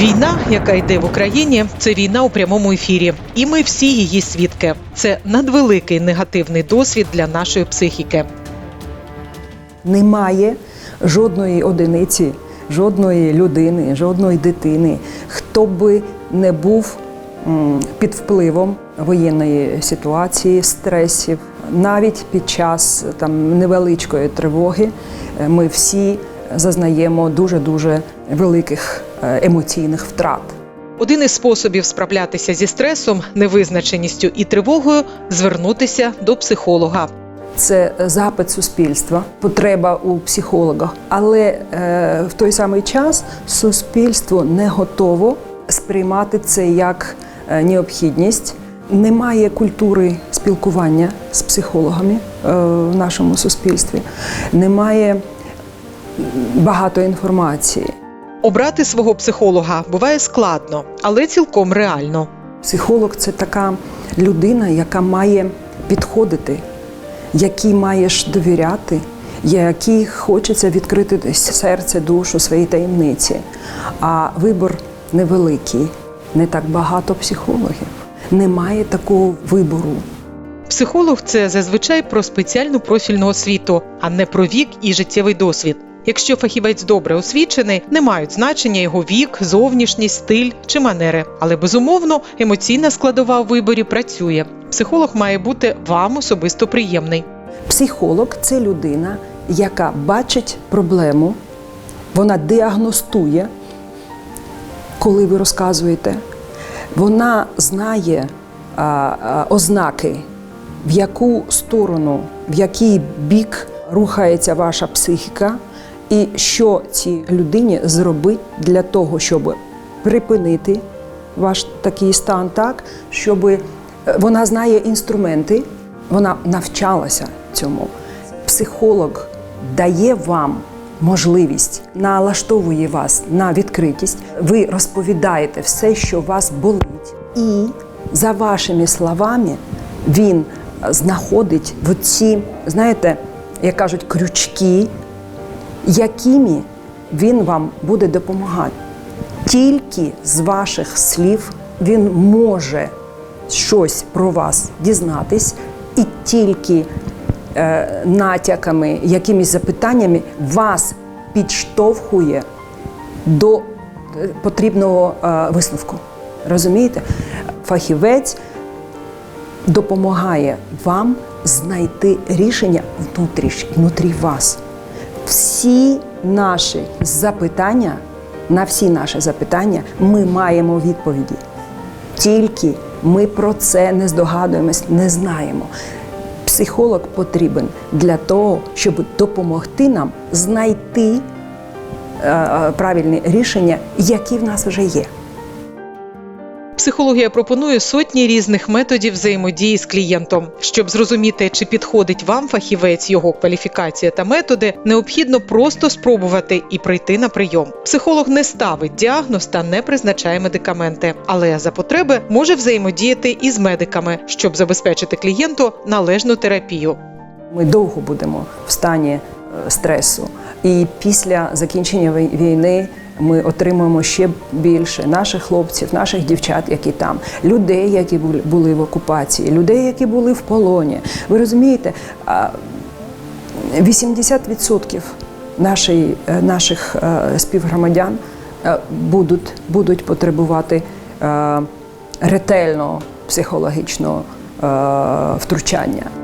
Війна, яка йде в Україні, це війна у прямому ефірі, і ми всі її свідки. Це надвеликий негативний досвід для нашої психіки. Немає жодної одиниці, жодної людини, жодної дитини, хто би не був під впливом воєнної ситуації, стресів. Навіть під час там невеличкої тривоги е, ми всі зазнаємо дуже дуже великих емоційних втрат. Один із способів справлятися зі стресом, невизначеністю і тривогою звернутися до психолога. Це запит суспільства, потреба у психологах. Але е, в той самий час суспільство не готово сприймати це як е, необхідність. Немає культури спілкування з психологами е, в нашому суспільстві, немає багато інформації. Обрати свого психолога буває складно, але цілком реально. Психолог це така людина, яка має підходити, якій маєш довіряти, якій хочеться відкрити серце, душу, свої таємниці. А вибор невеликий, не так багато психологів. Немає такого вибору. Психолог це зазвичай про спеціальну профільну освіту, а не про вік і життєвий досвід. Якщо фахівець добре освічений, не мають значення його вік, зовнішність, стиль чи манери. Але безумовно емоційна складова у виборі працює. Психолог має бути вам особисто приємний. Психолог це людина, яка бачить проблему, вона діагностує, коли ви розказуєте. Вона знає а, а, ознаки, в яку сторону, в який бік рухається ваша психіка, і що цій людині зробити для того, щоб припинити ваш такий стан так, щоб е, вона знає інструменти, вона навчалася цьому. Психолог дає вам можливість, налаштовує вас на відкритість. Ви розповідаєте все, що вас болить, і за вашими словами він знаходить в ці, знаєте, як кажуть, крючки, якими він вам буде допомагати. Тільки з ваших слів він може щось про вас дізнатись, і тільки е, натяками, якимись запитаннями вас підштовхує до е, потрібного е, висновку. Розумієте? Фахівець допомагає вам знайти рішення внутріш, внутрі вас. Всі наші запитання, на всі наші запитання ми маємо відповіді. Тільки ми про це не здогадуємось, не знаємо. Психолог потрібен для того, щоб допомогти нам знайти е, е, правильні рішення, які в нас вже є. Психологія пропонує сотні різних методів взаємодії з клієнтом. Щоб зрозуміти, чи підходить вам фахівець, його кваліфікація та методи, необхідно просто спробувати і прийти на прийом. Психолог не ставить діагноз та не призначає медикаменти, але за потреби може взаємодіяти із медиками, щоб забезпечити клієнту належну терапію. Ми довго будемо в стані стресу, і після закінчення війни ми отримуємо ще більше наших хлопців, наших дівчат, які там, людей, які були- в окупації, людей, які були в полоні. Ви розумієте, а, 80% нашої, е, наших е, співгромадян е, будуть, будуть потребувати ретельного психологічного втручання.